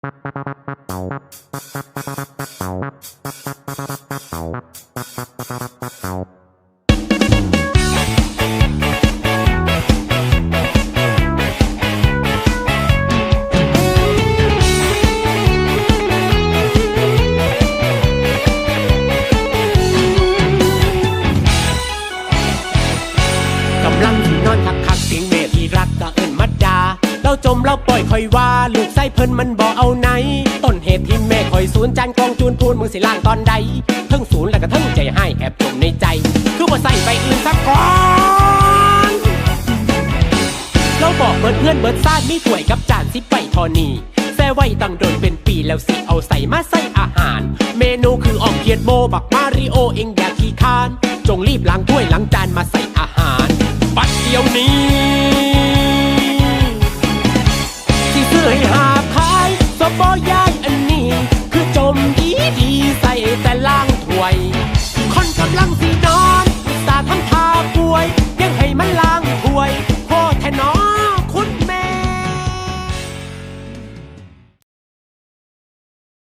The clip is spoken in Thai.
ก จมเราปล่อยคอยว่า ลูกไส้เพิ่นมันบ่เอาไหน ต้นเหตุที่แม่คอยศูนย์จานกองจูนพูนมึงสิล่างตอนใดเทั้งศูนย์แล้วก็เทั้งใจให้แอบจมในใจ คือว่ใส่ไปอื่นสักก่อนเราบอกเบิดเงื่อนเบิดซาดมีถ้วยกับจานสิไปทอนีแซ่ไว้ตั้งโดนเป็นปีแล้วสิเอาใส่มาใส่อาหาร เมนูคืออ่อมเขียดโบบักมาริโอเองอย่าขี้คาน จงรีบล้างถ้วยล้างจานมาใส่อาหารปัดเดียวนี้